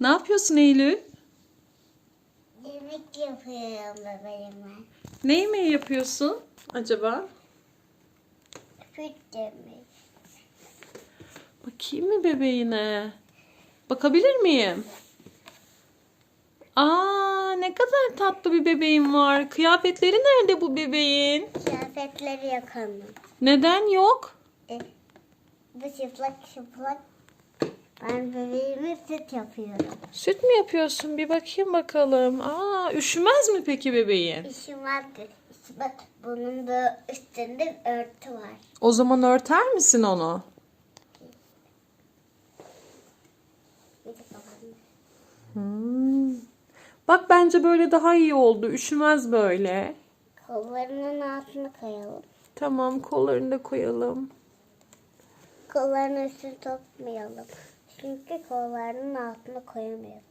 Ne yapıyorsun Eylül? Yemek yapıyorum bebeğime. Ne yemeği yapıyorsun acaba? Süt. Bakayım mı bebeğine? Bakabilir miyim? Aa ne kadar tatlı bir bebeğin var. Kıyafetleri nerede bu bebeğin? Kıyafetleri yakalım. Neden yok? E, bu çıplak çıplak. Ben bebeğime süt yapıyorum. Süt mü yapıyorsun? Bir bakayım bakalım. Aa üşümez mi peki bebeğin? Vardı. İşte bak bunun böyle üstünde örtü var. O zaman örter misin onu? Hmm. Bak bence böyle daha iyi oldu. Üşümez böyle. Kollarının altına koyalım. Tamam kollarını da koyalım. Kollarının üstüne sokmayalım. Çünkü kollarının altına koyamıyorum.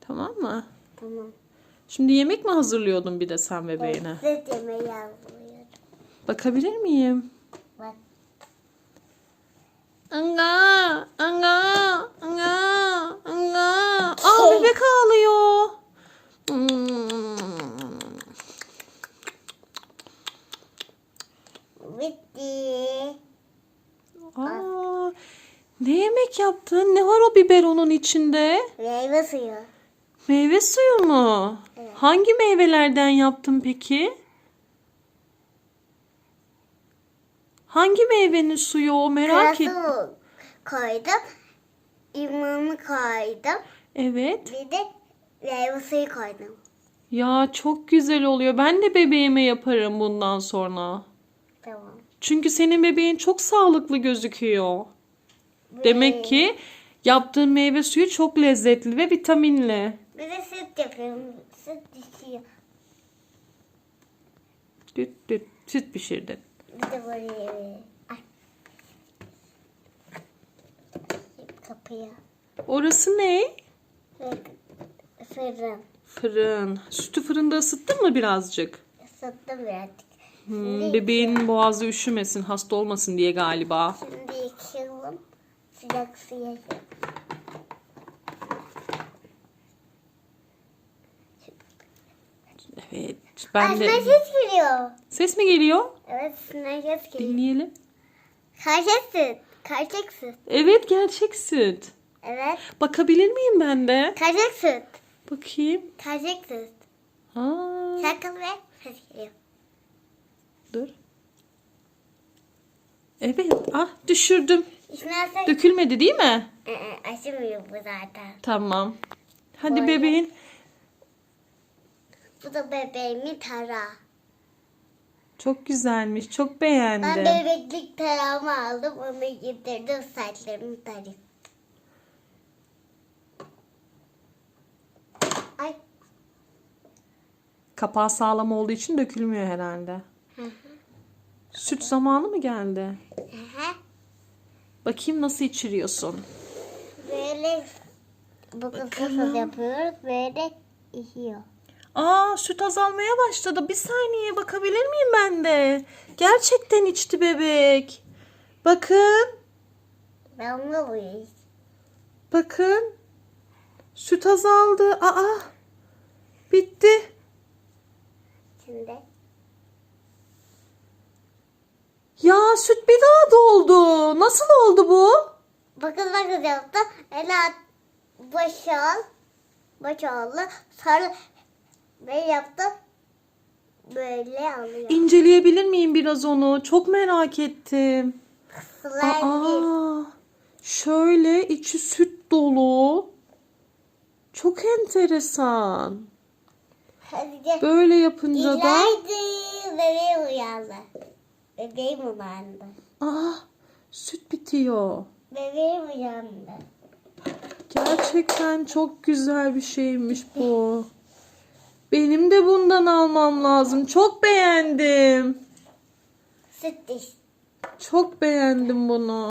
Tamam mı? Tamam. Şimdi yemek mi hazırlıyordun bir de sen bebeğine? Süt yemeği yazıyorum. Bakabilir miyim? Bak. Anga, anga, anga, anga. Aa bebek ağlıyor. Hmm. Bitti. Aa, ne yemek yaptın? Ne var o biberonun içinde? Meyve suyu. Meyve suyu mu? Evet. Hangi meyvelerden yaptın peki? Hangi meyvenin suyu o merak et. Karası koydum. İmamı koydum. Evet. Bir de meyve suyu koydum. Ya çok güzel oluyor. Ben de bebeğime yaparım bundan sonra. Tamam. Çünkü senin bebeğin çok sağlıklı gözüküyor. Demek ki yaptığın meyve suyu çok lezzetli ve vitaminli. Bir de süt yapıyorum. Süt düşüyor. Düt düt süt pişirdin. Bir de buraya. Ay. Kapıya. Orası ne? Fırın. Fırın. Sütü fırında ısıttın mı birazcık? Isıttım birazcık. Hmm, bebeğin boğazı üşümesin, hasta olmasın diye galiba. Şimdi yıkayalım. Sıcak suya Evet. Ben Aslında de... ses geliyor. Ses mi geliyor? Evet, aslında ses geliyor. Dinleyelim. Gerçek süt. Gerçek süt. Evet gerçek süt. Evet. Bakabilir miyim ben de? Gerçek süt. Bakayım. Gerçek süt. Aa, Sakın ve ses geliyor. Dur. Evet. Ah düşürdüm. Alsak Dökülmedi değil mi? Ee, açılmıyor bu zaten. Tamam. Hadi Vay. bebeğin. Bu da bebeğimin tara. Çok güzelmiş. Çok Ben beğendim. bebeklik taramı aldım. Onu getirdim saçlarımı tarayayım. Ay. Kapağı sağlam olduğu için dökülmüyor herhalde. Hı hı. Süt zamanı mı geldi? Aha. Bakayım nasıl içiriyorsun. Böyle bu kısmı yapıyoruz. Böyle işiyor. Aa süt azalmaya başladı. Bir saniye bakabilir miyim ben de? Gerçekten içti bebek. Bakın. Damla bu iş. Bakın. Süt azaldı. Aa. Bitti. Şimdi Süt bir daha doldu. Nasıl oldu bu? bakın bakın yaptım. Ele at. Boşal. Boşaldı. Sonra ben yaptım. Böyle alıyor. İnceleyebilir miyim biraz onu? Çok merak ettim. Slime. Aa. Şöyle içi süt dolu. Çok enteresan. Böyle yapınca da İlaydı. Bebeğim uyandı. Bebeğim uyandı. Aa, süt bitiyor. Bebeğim uyandı. Gerçekten çok güzel bir şeymiş bu. Benim de bundan almam lazım. Çok beğendim. Süt diş. Çok beğendim bunu.